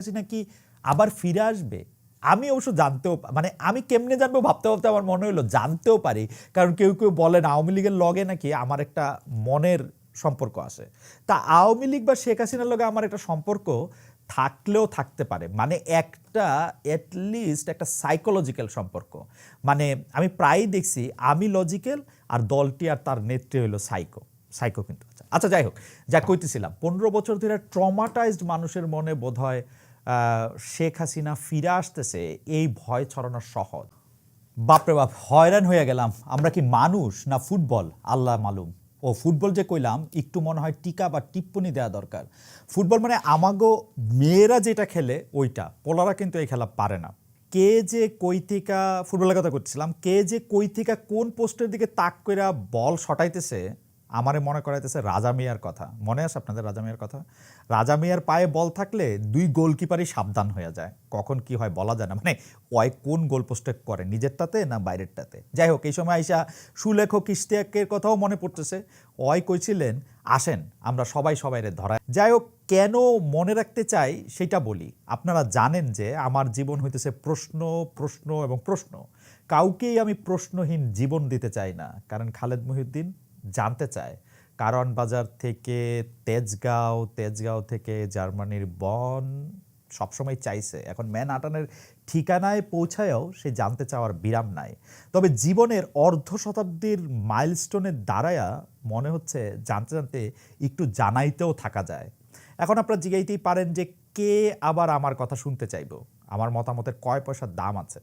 হাসিনা কি আবার ফিরে আসবে? আমি অবশ্য জানতেও মানে আমি কেমনে জানব ভাবতে ভাবতে আমার মনে হলো জানতেও পারি। কারণ কেউ কেউ বলেন আওয়ামী লীগের লগে নাকি আমার একটা মনের সম্পর্ক আছে। তা আওয়ামী লীগ বা শেখ হাসিনার লগে আমার একটা সম্পর্ক থাকলেও থাকতে পারে। মানে একটা লিস্ট একটা সাইকোলজিক্যাল সম্পর্ক। মানে আমি প্রায়ই দেখছি আমি লজিক্যাল আর দলটি আর তার নেত্রী হলো সাইকো সাইকো কিন্তু। আচ্ছা যাই হোক, যা কইতেছিলাম, পনেরো বছর ধরে ট্রমাটাইজড মানুষের মনে বোধ হয় শেখ হাসিনা ফিরে আসতেছে, এই ভয় ছড়ানো সহজ। বাপরে বাপ, হয়রান হয়ে গেলাম। আমরা কি মানুষ না ফুটবল? আল্লাহ মালুম। ও ফুটবল যে কইলাম, একটু মনে হয় টিকা বা টিপ্পনি দেওয়া দরকার। ফুটবল মানে আমাগো মেয়েরা যেটা খেলে, ওইটা। পোলারা কিন্তু এই খেলা পারে না। কে যে কই থেকে ফুটবলের কথা করছিলাম কে যে কই থেকে কোন পোস্টের দিকে তাক কইরা বল সটাইতেছে আমারে মনে করাইতেছে রাজা মিয়ার কথা। মনে আছে আপনাদের রাজা মিয়ার কথা? রাজা মিয়ার পায়ে বল থাকলে দুই গোলকিপারই সাবধান হয়ে যায়। কখন কি হয় বলা যায় না। মানে ওই কোন গোল পোস্টে করে, নিজেরটাতে না বাইরেরটাতে? যাই হোক, এই সময় আইসা সুলেখক ইশতিয়াকের কথাও মনে পড়তেছে। ওই কইছিলেন, আসেন, আমরা সবাই সবাইরে ধরাই। যাই হোক, কেন মনে রাখতে চাই সেটা বলি। আপনারা জানেন যে আমার জীবন হইতেছে প্রশ্ন প্রশ্ন এবং প্রশ্ন। কাউকেই আমি প্রশ্নহীন জীবন দিতে চাই না। কারণ খালেদ মহিউদ্দিন জানতে চায়। কারণ বাজার থেকে তেজগাঁও তেজগাঁও থেকে জার্মানির বন সবসময় চাইছে। এখন ম্যান আটানের ঠিকানায় পৌঁছায়ও সে জানতে চাওয়ার বিরাম নাই। তবে জীবনের অর্ধ শতাব্দীর মাইলস্টোনের দ্বারায়া মনে হচ্ছে জানতে জানতে একটু জানাইতেও থাকা যায়। এখন আপনারা জিগাইতেই পারেন যে কে আবার আমার কথা শুনতে চাইব? আমার মতামতের কয় পয়সার দাম আছে?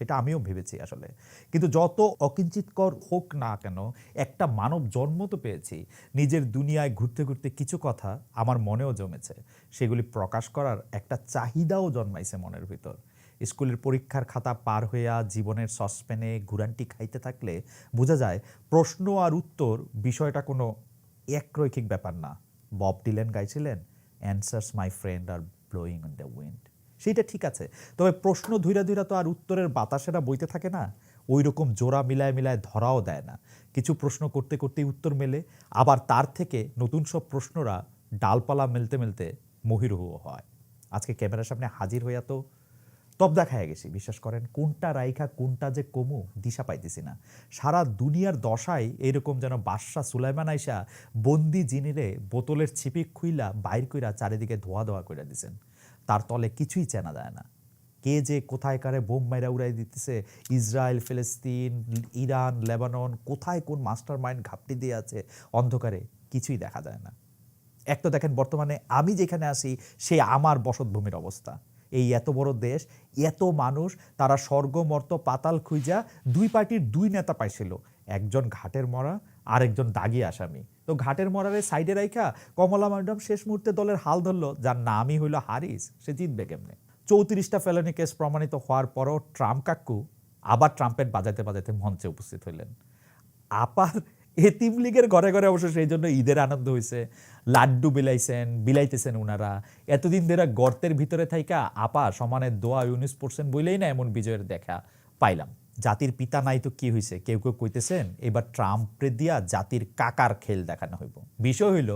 সেটা আমিও ভেবেছি আসলে। কিন্তু যত অকিঞ্চিতকর হোক না কেন, একটা মানব জন্ম তো পেয়েছি। নিজের দুনিয়ায় ঘুরতে ঘুরতে কিছু কথা আমার মনেও জমেছে। সেগুলি প্রকাশ করার একটা চাহিদাও জন্মাইছে মনের ভিতর। স্কুলের পরীক্ষার খাতা পার হইয়া জীবনের সসপ্যানে ঘুরানটি খাইতে থাকলে বোঝা যায়, প্রশ্ন আর উত্তর বিষয়টা কোনো একরৈখিক ব্যাপার না। বব ডিলেন গাইছিলেন অ্যান্সার্স মাই ফ্রেন্ড আর ব্লোয়িং অন দ্য উইন্ড সেইটা ঠিক আছে। তবে প্রশ্ন ধুইরা ধুইরা তো আর উত্তরের বাতাসেরা বইতে থাকে না। ওই রকম জোড়া মিলায় মিলায় ধরাও দেয় না। কিছু প্রশ্ন করতে করতেই উত্তর মেলে। আবার তার থেকে নতুন সব প্রশ্নরা ডালপালা মেলতে মেলতে মহিরুহ হয়। আজকে ক্যামেরার সামনে হাজির হইয়া তো তব দেখায় গেছি। বিশ্বাস করেন, কোনটা রাইখা, কোনটা যে কমু, দিশা পাইতেছি না। সারা দুনিয়ার দশায় এরকম যেন বাদশাহ সুলাইমান আইসা বন্দি জিনিরে বোতলের ছিপিক খুইলা বাইর কইরা চারিদিকে ধোয়া ধোয়া কইরা দিছেন। তার তলে কিছুই চেনা যায় না। কে যে কোথায় কারে বোম মাইরা উড়াই দিতেছে, ইসরায়েল, ফিলিস্তিন, ইরান, লেবানন, কোথায় কোন মাস্টার মাইন্ড ঘাপটি দিয়ে আছে, অন্ধকারে কিছুই দেখা যায় না। এক তো দেখেন বর্তমানে আমি যেখানে আসি সে আমার বসতভূমির অবস্থা। এই এত বড় দেশ, এত মানুষ, তারা স্বর্গমর্ত পাতাল খুঁজা দুই পার্টির দুই নেতা পাইছিল। একজন ঘাটের মরা আরেকজন দাগি আসামি। তো ঘাটের মরারে সাইডে রাইখা কমলা ম্যাডাম শেষ মুহূর্তে দলের হাল ধরলো, যার নামই হইল হারিস। সে জিতবে কেমনে? চৌত্রিশটা ফেলানি কেস প্রমাণিত হওয়ার পরও ট্রাম্প কাকু আবার ট্রাম্পের বাজাতে বাজাতে মঞ্চে উপস্থিত হইলেন। আপার এতিম লীগের ঘরে ঘরে অবশ্য সেই জন্য ঈদের আনন্দ হয়েছে লাড্ডু বিলাইছেন, বিলাইতেছেন উনারা। এতদিন ধরে গর্তের ভিতরে থাইকা আপা সমানে দোয়া ইউনিস পড়ছেন বইলেই না এমন বিজয়ের দেখা পাইলাম। জাতির পিতা নাই তো কি হয়েছে কেউ কেউ কইতেছেন এবার ট্রাম্পে দিয়া জাতির কাকার খেল দেখানো হইব। বিষয় হইল,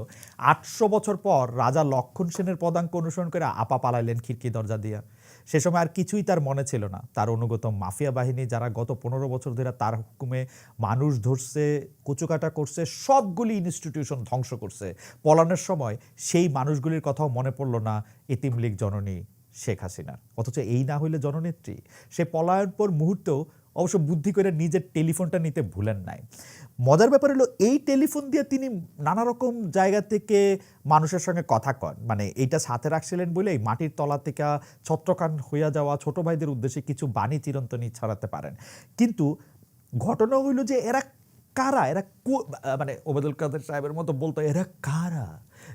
আটশো বছর পর রাজা লক্ষণ সেনের পদাঙ্ক অনুসরণ করে আপা পালাইলেন খিড়কি দরজা দিয়া। সে সময় আর কিছুই তার মনে ছিল না। তার অনুগত মাফিয়া বাহিনী যারা গত পনেরো বছর ধরে তার হুকুমে মানুষ ধরছে, কুচুকাটা করছে, সবগুলি ইনস্টিটিউশন ধ্বংস করছে। পলানোর সময় সেই মানুষগুলির কথাও মনে পড়ল না লীগ জননী শেখ হাসিনার। অথচ এই না হইলে জননেত্রী, সে পলায়ন পর মুহূর্তেও অবশ্য বুদ্ধি করে নিজের টেলিফোনটা নিতে ভুলেন নাই। মজার ব্যাপার হলো, এই টেলিফোন দিয়ে তিনি নানা রকম জায়গা থেকে মানুষের সঙ্গে কথা কন। মানে এইটা সাথে রাখছিলেন বলে এই মাটির তলা থেকে ছত্রকান হইয়া যাওয়া ছোট ভাইদের উদ্দেশ্যে কিছু বাণী চিরন্তনী ছড়াতে পারেন। কিন্তু ঘটনা হইল যে এরা কারা? এরা মানে ওবেদুল কাদের সাহেবের মতো বলতো, এরা কারা?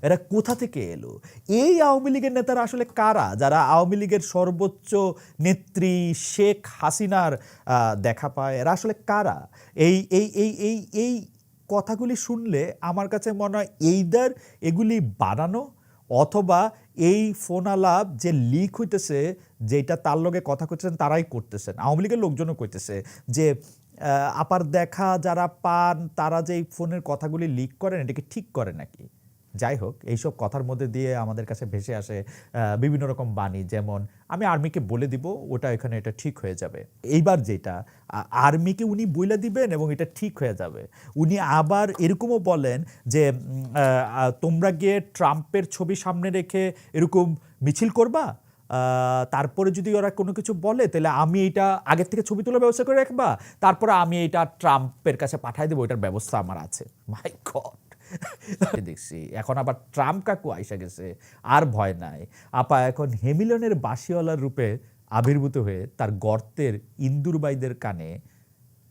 এরা কোথা থেকে এলো? এই আওয়ামী লীগের নেতারা আসলে কারা? যারা আওয়ামী লীগের সর্বোচ্চ নেত্রী শেখ হাসিনার দেখা পায়, এরা আসলে কারা? এই এই এই এই এই কথাগুলি শুনলে আমার কাছে মনে হয় এইদার এগুলি বানানো অথবা এই ফোন আলাপ যে লিক হইতেছে যেটা তার লগে কথা করতেছেন তারাই করতেছেন। আওয়ামী লীগের লোকজনও কইতেছে যে আপার দেখা যারা পান, তারা যে এই ফোনের কথাগুলি লিক করেন, এটাকে ঠিক করে নাকি? যাই হোক, এইসব কথার মধ্যে দিয়ে আমাদের কাছে ভেসে আসে বিভিন্ন রকম বাণী, যেমন, আমি আর্মিকে বলে দিব, ওটা এখানে এটা ঠিক হয়ে যাবে। এইবার যেটা আর্মিকে উনি বইলে দিবেন এবং এটা ঠিক হয়ে যাবে। উনি আবার এরকমও বলেন যে তোমরা গিয়ে ট্রাম্পের ছবি সামনে রেখে এরকম মিছিল করবা? তারপরে যদি ওরা কোনো কিছু বলে তাহলে আমি এটা আগের থেকে ছবি তোলার ব্যবস্থা করে রাখবা। তারপরে আমি এটা ট্রাম্পের কাছে পাঠাই দেবো এটার ব্যবস্থা আমার আছে। মাই গড দেখছি এখন আবার ট্রাম্প কাকু আইসা গেছে আর ভয় নাই। আপা এখন হেমিলনের বাসিওয়ালার রূপে আবির্ভূত হয়ে তার গর্তের ইন্দুরবাইদের কানে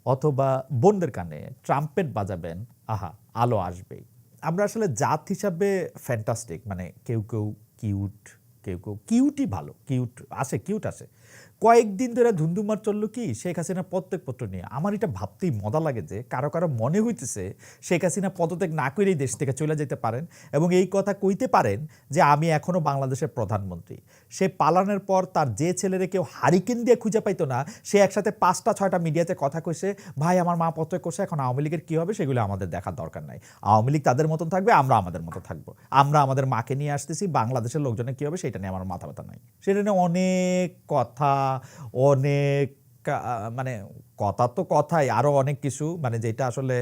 অথবা বোনদের কানে ট্রাম্পেট বাজাবেন। আহা আলো আসবেই। আমরা আসলে জাত হিসাবে ফ্যান্টাস্টিক মানে কেউ কেউ কিউট কেউ কেউ কিউটই ভালো কিউট আছে কিউট আছে। কয়েকদিন ধরে ধুন্দুমার চলল কি? শেখ হাসিনা পদত্যাগ পত্র নিয়ে। আমার এটা ভাবতেই মজা লাগে যে কারও কারও মনে হইতেছে শেখ হাসিনা পদত্যাগ না করেই দেশ থেকে চলে যেতে পারেন এবং এই কথা কইতে পারেন যে আমি এখনও বাংলাদেশের প্রধানমন্ত্রী। সে পালানোর পর তার যে ছেলেরে কেউ হারিকেন দিয়ে খুঁজে পাইতো না, সে একসাথে পাঁচটা, ছয়টা মিডিয়াতে কথা কইছে, ভাই, আমার মা পত্র করছে, এখন আওয়ামী লীগের কী হবে সেগুলো আমাদের দেখার দরকার নাই। আওয়ামী লীগ তাদের মতন থাকবে, আমরা আমাদের মতো থাকব। আমরা আমাদের মাকে নিয়ে আসতেছি, বাংলাদেশের লোকজনের কী হবে সেটা নিয়ে আমার মাথা ব্যথা নাই। সেটা নিয়ে অনেক কথা অনেক মানে কথা তো কথাই আরও অনেক কিছু মানে যেটা আসলে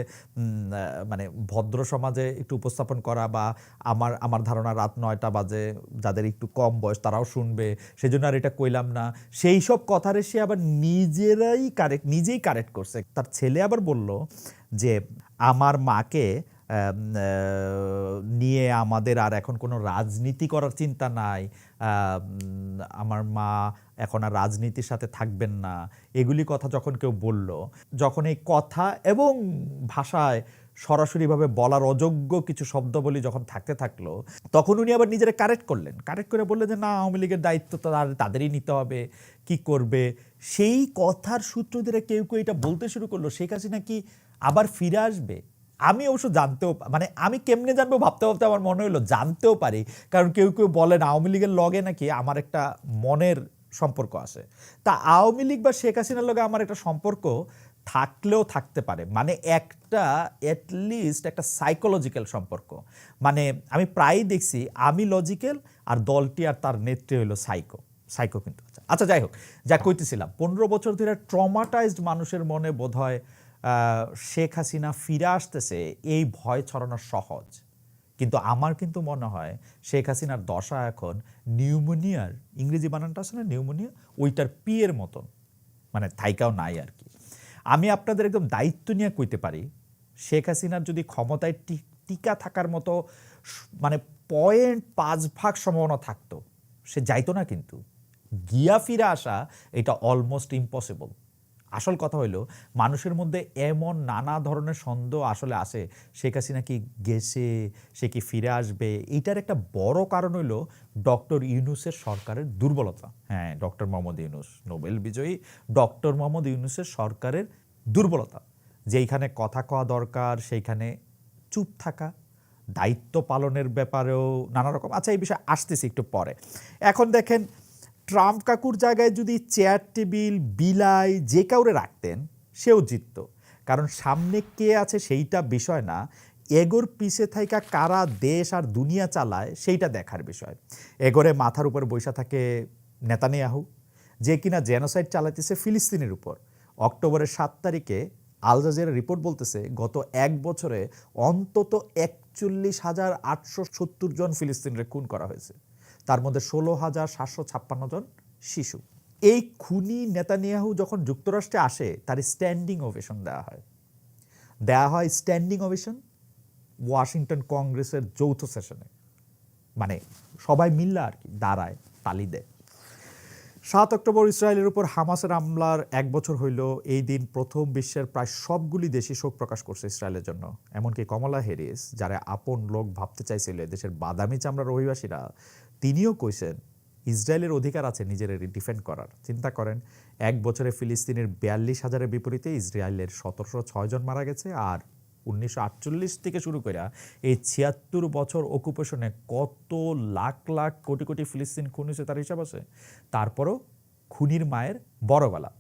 মানে ভদ্র সমাজে একটু উপস্থাপন করা বা আমার আমার ধারণা রাত নয়টা বাজে, যাদের একটু কম বয়স তারাও শুনবে, সেজন্য আর এটা কইলাম না। সেই সব কথারে সে আবার নিজেরাই কারেক্ট, নিজেই কারেক্ট করছে। তার ছেলে আবার বলল যে, আমার মাকে নিয়ে আমাদের আর এখন কোনো রাজনীতি করার চিন্তা নাই। আমার মা এখন আর রাজনীতির সাথে থাকবেন না। এগুলি কথা যখন কেউ বলল, যখন এই কথা এবং ভাষায় সরাসরিভাবে বলার অযোগ্য কিছু শব্দাবলী যখন থাকতে থাকল, তখন উনি আবার নিজেরা কারেক্ট করলেন। কারেক্ট করে বললেন যে, না, আওয়ামী লীগের দায়িত্ব তো তাদের- তাদেরই নিতে হবে। কি করবে? সেই কথার সূত্র ধরে কেউ কেউ এটা বলতে শুরু করল, শেখ হাসিনা কি আবার ফিরে আসবে? আমি অবশ্য জানতেও মানে আমি কেমনে জানব ভাবতে ভাবতে আমার মনে হলো জানতেও পারি। কারণ কেউ কেউ বলেন আওয়ামী লীগের লগে নাকি আমার একটা মনের সম্পর্ক আছে। তা আওয়ামী লীগ বা শেখ হাসিনার লগে আমার একটা সম্পর্ক থাকলেও থাকতে পারে। মানে একটা অ্যাটলিস্ট একটা সাইকোলজিক্যাল সম্পর্ক। মানে আমি প্রায়ই দেখছি আমি লজিক্যাল আর দলটি আর তার নেত্রী হলো সাইকো সাইকো কিন্তু। আচ্ছা যাই হোক, যা কইতেছিলাম, পনেরো বছর ধরে ট্রমাটাইজড মানুষের মনে বোধ হয় শেখ হাসিনা ফিরে আসতেছে, এই ভয় ছড়ানো সহজ। কিন্তু আমার কিন্তু মনে হয় শেখ হাসিনার দশা এখন নিউমোনিয়ার, ইংরেজি বানানটা আছে না, নিউমোনিয়া? ওইটার পিয়ের মতন। মানে থাইকাও নাই আর কি। আমি আপনাদের একদম দায়িত্ব নিয়ে কইতে পারি, শেখ হাসিনার যদি ক্ষমতায় টিকা থাকার মতো মানে পয়েন্ট পাঁচ ভাগ সম্ভাবনা থাকতো, সে যাইতো না কিন্তু। গিয়া ফিরে আসা এটা অলমোস্ট ইম্পসিবল আসল কথা হইল, মানুষের মধ্যে এমন নানা ধরনের সন্দেহ আসলে আসে, শেখ হাসিনা কি গেছে, সে কি ফিরে আসবে? এইটার একটা বড় কারণ হইল, ডক্টর ইউনুসের সরকারের দুর্বলতা। হ্যাঁ ডক্টর মোহাম্মদ ইউনুস, নোবেল বিজয়ী ডক্টর মোহাম্মদ ইউনুসের সরকারের দুর্বলতা। যেইখানে কথা কওয়া দরকার, সেইখানে চুপ থাকা, দায়িত্ব পালনের ব্যাপারেও নানা রকম। আচ্ছা এই বিষয়ে আসতেছি একটু পরে। এখন দেখেন ট্রাম্প কাকুর জায়গায় যদি চেয়ার, টেবিল, বিলাই যে কাউরে রাখতেন, সেও জিতত। কারণ সামনে কে আছে সেইটা বিষয় না। এগোর পিছে থাইকা কারা দেশ আর দুনিয়া চালায়, সেইটা দেখার বিষয়। এগোরে মাথার উপর বৈশা থাকে নেতানিয়াহু, যে কিনা জেনোসাইড চালাইতেছে ফিলিস্তিনের উপর। অক্টোবরের সাত তারিখে আল জাজিরা রিপোর্ট বলতেছে, গত এক বছরে অন্তত একচল্লিশ হাজার আটশো সত্তর জন ফিলিস্তিনের খুন করা হয়েছে। তার মধ্যে ষোলো হাজার সাতশো ছাপ্পান্ন জন শিশু। এই খুনি নেতানিয়াহু যখন যুক্তরাষ্ট্রে আসে, তার স্ট্যান্ডিং ওভেশন দেওয়া হয়। দেওয়া হয় স্ট্যান্ডিং ওভেশন ওয়াশিংটন কংগ্রেসের যৌথ সেশনে মানে সবাই মিললে আর কি, দাঁড়ায়, তালি দেয়। সাত অক্টোবর ইসরায়েলের উপর হামাসের হামলার এক বছর হইল, এই দিন প্রথম বিশ্বের প্রায় সবগুলি দেশই শোক প্রকাশ করছে ইসরায়েলের জন্য। এমনকি কমলা হেরিস যারা আপন লোক ভাবতে চাইছিল দেশের বাদামি চামড়ার অভিবাসীরা তিনিও কইছেন, ইসরায়েলের অধিকার আছে নিজের ডিফেন্ড করার। চিন্তা করেন, এক বছরে ফিলিস্তিনের বিয়াল্লিশ হাজারের বিপরীতে ইসরায়েলের সতেরোশো ছয় জন মারা গেছে আর উনিশশো আটচল্লিশ থেকে শুরু করে এই ছিয়াত্তর বছর অকুপেশনে কত লাখ লাখ কোটি কোটি ফিলিস্তিন খুন হয়েছে তার হিসাব আছে? তারপরও খুনির মায়ের বড়বেলা।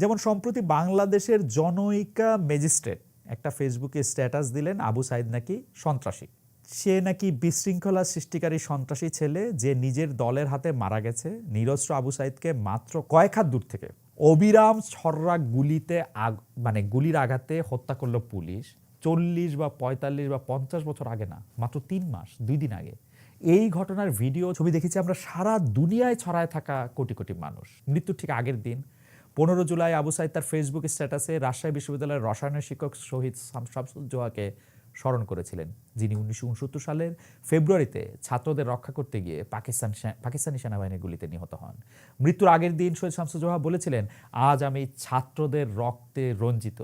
যেমন সম্প্রতি বাংলাদেশের জনৈকা ম্যাজিস্ট্রেট একটা ফেসবুকে স্ট্যাটাস দিলেন, আবু সাইদ নাকি সন্ত্রাসী। সে নাকি বিশৃঙ্খলা সৃষ্টিকারী সন্ত্রাসী ছেলে যে নিজের দলের হাতে মারা গেছে। নিরস্ত্র আবু সাইদকে মাত্র কয়েক হাত দূর থেকে অবিরাম ছর্রা গুলিতে আগ মানে গুলির আঘাতে হত্যা করল পুলিশ। চল্লিশ বা পঁয়তাল্লিশ বা পঞ্চাশ বছর আগে না, মাত্র তিন মাস, দুই দিন আগে। এই ঘটনার ভিডিও, ছবি দেখেছি আমরা, সারা দুনিয়ায় ছড়ায় থাকা কোটি কোটি মানুষ। মৃত্যুর ঠিক আগের দিন। পনেরো জুলাই আবু সাইদ তার ফেসবুক স্ট্যাটাসে রাজশাহী বিশ্ববিদ্যালয়ের রসায়নের শিক্ষক শহীদ শাম- শামসুজ্জোহাকে স্মরণ করেছিলেন, যিনি উনিশশো উনসত্তর সালের ফেব্রুয়ারিতে ছাত্রদের রক্ষা করতে গিয়ে পাকিস্তান পাকিস্তানি সেনাবাহিনীর গুলিতে নিহত হন। মৃত্যুর আগের দিন শহীদ শামসুজ্জোহা বলেছিলেন, আজ আমি ছাত্রদের রক্তে রঞ্জিত।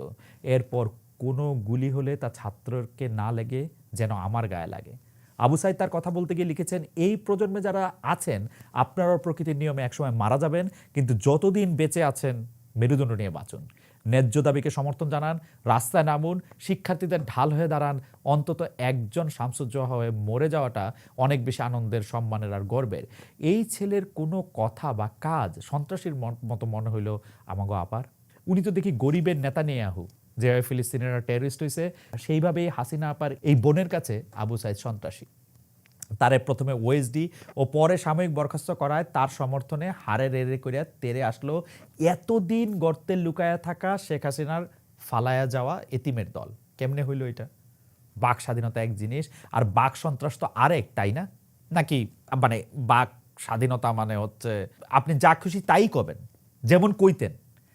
এরপর কোনো গুলি হলে তা ছাত্রকে না লেগে যেন আমার গায়ে লাগে। আবু সাইদ তার কথা বলতে গিয়ে লিখেছেন, এই প্রজন্মে যারা আছেন, আপনারাও প্রকৃতির নিয়মে একসময় মারা যাবেন, কিন্তু যতদিন বেঁচে আছেন, মেরুদণ্ড নিয়ে বাঁচুন। ন্যায্য দাবিকে সমর্থন জানান, রাস্তায় নামুন, শিক্ষার্থীদের ঢাল হয়ে দাঁড়ান, অন্তত একজন শামসুজ্জোহা হয়ে মরে যাওয়াটা অনেক বেশি আনন্দের, সম্মানের আর গর্বের। এই ছেলের কোনো কথা বা কাজ সন্ত্রাসীর মতো মনে হইল আমাগো আপার। উনি তো দেখি গরিবের নেতা নিয়ে আহু, যেভাবে ফিলিস্তিনিরা টেররিস্ট হয়েছে সেইভাবেই হাসিনা আপার এই বোনের কাছে আবু সাইদ সন্ত্রাসী। তারে প্রথমে ওএসডি ও পরে সাময়িক বরখাস্ত করায় তার সমর্থনে হারে রেড়ে করিয়া তেরে আসলো। এতদিন গর্তে লুকায়া থাকা শেখ হাসিনার ফালায়া যাওয়া এতিমের দল। কেমনে হইল এটা? বাক স্বাধীনতা এক জিনিস, আর বাক সন্ত্রাস তো আরেক, তাই না? নাকি মানে বাক স্বাধীনতা মানে হচ্ছে আপনি যা খুশি তাই কবেন যেমন কইতেন,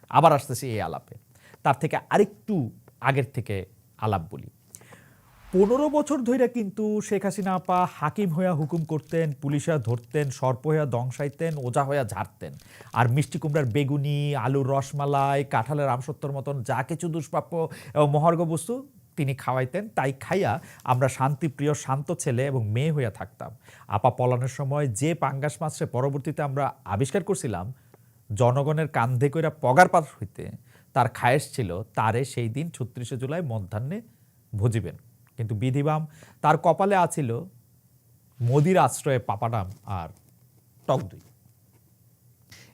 আবার আসতেছি এই আলাপে। তার থেকে আরেকটু আগের থেকে আলাপ বলি। পনেরো বছর ধরে কিন্তু শেখ হাসিনা আপা হাকিম হইয়া হুকুম করতেন পুলিশরা ধরতেন, সর্প হইয়া দংশাইতেন ওজা হইয়া ঝাড়তেন। আর মিষ্টি কুমড়ার বেগুনি, আলুর রসমালাই, কাঁঠালের আমসত্তর মতন যা কিছু দুষ্প্রাপ্য মহার্ঘ বস্তু তিনি খাওয়াইতেন, তাই খাইয়া আমরা শান্তিপ্রিয়, শান্ত ছেলে এবং মেয়ে হইয়া থাকতাম। আপা পলানোর সময় যে পাঙ্গাস মাছরে পরবর্তীতে আমরা আবিষ্কার করছিলাম, জনগণের কান্ধে কইরা পগার পার হইতে তার খায়েশ ছিল, তারে সেই দিন ছত্রিশে জুলাই মধ্যাহ্নে ভজিবেন। কিন্তু বিধিবাম তার কপালে আছিল মোদির আশ্রয়ে পাপাডাম আর টক দই।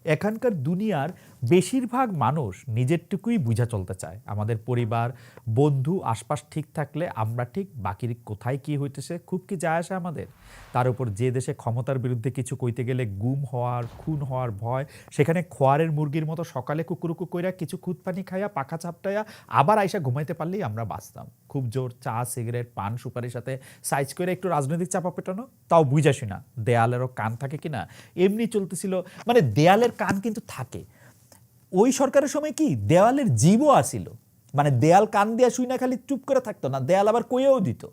এখানকার দুনিয়ার বেশিরভাগ মানুষ নিজেরটুকুই বুঝা চলতে চায়। আমাদের পরিবার, বন্ধু, আশপাশ ঠিক থাকলে আমরা ঠিক বাকির কোথায় কি হইতেছে, খুব কি যায় আসে আমাদের? তার উপর যে দেশে ক্ষমতার বিরুদ্ধে কিছু কইতে গেলে গুম হওয়ার, খুন হওয়ার ভয়, সেখানে খোয়ারের মুরগির মতো সকালে কুকুরুকু কইরা কিছু খুদ পানি খাইয়া, পাখা চাপটাইয়া আবার আইসা ঘুমাইতে পারলেই আমরা বাঁচতাম। খুব জোর চা, সিগারেট, পান, সুপারির সাথে সাইজ করে একটু রাজনৈতিক চাপা পেটানো? তাও বুঝাসি না দেয়ালেরও কান থাকে কিনা? এমনি চলতেছিল মানে দেয়ালের কান কিন্তু থাকে। ওই সরকারের সময় কি দেওয়ালের জীবও আসিল। মানে দেয়াল কান দিয়া শুই না, খালি চুপ করে থাকতো না, দেয়াল আবার কইয়েও দিত।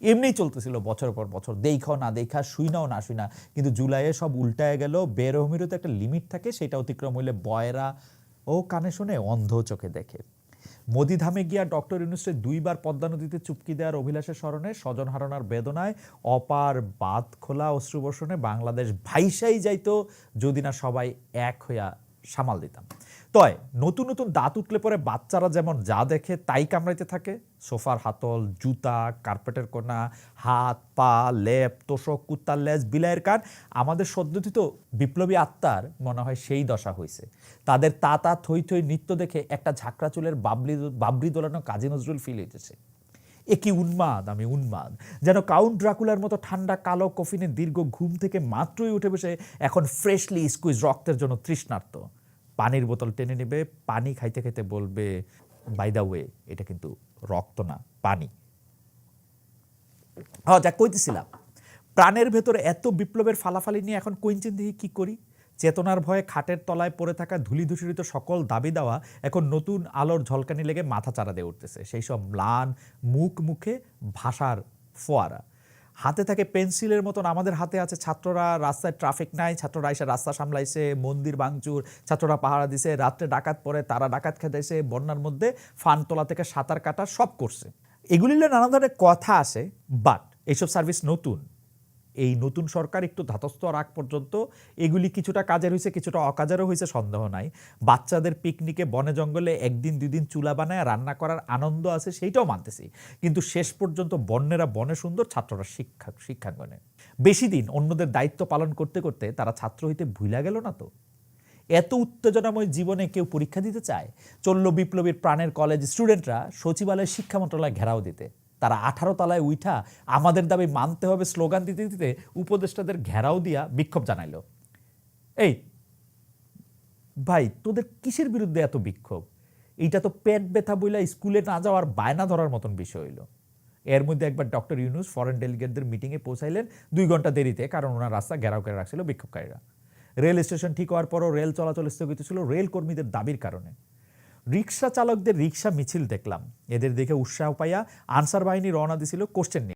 এমনিই চলতেছিল বছর পর বছর দেখাও না দেখা শুই নাও না, শুই না। কিন্তু জুলাইয়ে সব উল্টায় গেল, বেরহমিরও তো একটা লিমিট থাকে, সেটা অতিক্রম হইলে বয়রা, ও কানে শুনে অন্ধ চোখে দেখে। মোদিধামে গিয়া ডক্টর ইউনুসে দুইবার পদ্মা নদীতে চুপকি দেওয়ার অভিলাষের স্মরণে স্বজন হারানোর বেদনায় অপার বাদ খোলা অশ্রুবর্ষণে বাংলাদেশ ভাইসাই যাইতো, যদি না সবাই এক হইয়া সামাল দিতাম। তয়, নতুন নতুন দাঁত উঠলে পরে বাচ্চারা যেমন যা দেখে তাই কামড়াইতে থাকে। সোফার হাতল, জুতা, কার্পেটের কোনা হাত, পা, লেপ, তোষক, কুত্তার লেজ, বিলাইয়ের কান, আমাদের সদ্যথিত বিপ্লবী আত্মার মনে হয় সেই দশা হয়েছে তাদের তা তা থই থই নৃত্য দেখে একটা ঝাঁকড়া চুলের বাবলি, বাবরি দোলানো কাজী নজরুল ফিল হইতেছে। এ কি উন্মাদ, আমি উন্মাদ। যেন কাউন্ট ড্রাকুলার মতো ঠান্ডা কালো কফিনের দীর্ঘ ঘুম থেকে মাত্রই উঠে বসে এখন ফ্রেশলি স্কুইজ রক্তের জন্য তৃষ্ণার্ত। পানির বোতল টেনে নেবে, পানি খাইতে খাইতে বলবে বাই দা ওয়ে এটা কিন্তু রক্ত না, পানি। হ্যাঁ যা কইতেছিলাম। প্রাণের ভেতরে এত বিপ্লবের ফালাফালি নিয়ে এখন কোইনচিন দিয়ে কি করি? চেতনার ভয়ে খাটের তলায় পড়ে থাকা ধূলিধূসরিত সকল দাবি দেওয়া এখন নতুন আলোর ঝলকানি লেগে মাথা চারা দিয়ে উঠতেছে। সেই সব ম্লান মুখ মুখে ভাষার ফোয়ারা। হাতে থাকে পেন্সিলের মতন আমাদের হাতে আছে। ছাত্ররা রাস্তায় ট্রাফিক নাই, ছাত্ররা এসে রাস্তা সামলাইছে, মন্দির ভাঙচুর, ছাত্ররা পাহারা দিছে, রাত্রে ডাকাত পরে তারা ডাকাত খেতেছে বন্যার মধ্যে ফান তোলা থেকে সাঁতার কাটা সব করছে। এগুলিলে নানা ধরনের কথা আসে বাট এইসব সার্ভিস নতুন। এই নতুন সরকার একটু ধাতস্থ রাখ পর্যন্ত এগুলি কিছুটা কাজের হয়েছে কিছুটা অকাজেরও হয়েছে সন্দেহ নাই। বাচ্চাদের পিকনিকে বনে জঙ্গলে একদিন দুই দিন চুলা বানায় রান্না করার আনন্দ আছে সেইটাও মানতেছি। কিন্তু শেষ পর্যন্ত বন্যেরা বনে সুন্দর ছাত্ররা শিক্ষা, শিক্ষাঙ্গনে। বেশি দিন অন্যদের দায়িত্ব পালন করতে করতে তারা ছাত্র হইতে ভুলা গেল না তো? এত উত্তেজনাময় জীবনে কেউ পরীক্ষা দিতে চায়? চলল বিপ্লবীর প্রাণের কলেজ স্টুডেন্টরা সচিবালয় শিক্ষা মন্ত্রণালয় ঘেরাও দিতে। তারা আঠারো তলায় উঠা আমাদের দাবি মানতে হবে স্লোগান দিতে দিতে উপদেষ্টাদের ঘেরাও দিয়া বিক্ষোভ জানাইল। এই, ভাই, তোদের কিসের বিরুদ্ধে এত বিক্ষোভ? এইটা তো পেট ব্যথা বইলা স্কুলে না যাওয়ার বায়না ধরার মতন বিষয় হইল। এর মধ্যে একবার ডক্টর ইউনুস ফরেন ডেলিগেটদের মিটিংয়ে পৌঁছাইলেন দুই ঘণ্টা দেরিতে, কারণ ওনার রাস্তা ঘেরাও করে রাখছিল বিক্ষোভকারীরা। রেল স্টেশন ঠিক হওয়ার পরও রেল চলাচল স্থগিত ছিল রেল কর্মীদের দাবির কারণে। রিক্সা চালকদের রিক্সা মিছিল দেখলাম। এদের দেখে উৎসাহ পাইয়া আনসার বাহিনী রওনা দিছিল কোশ্চেন নিয়ে।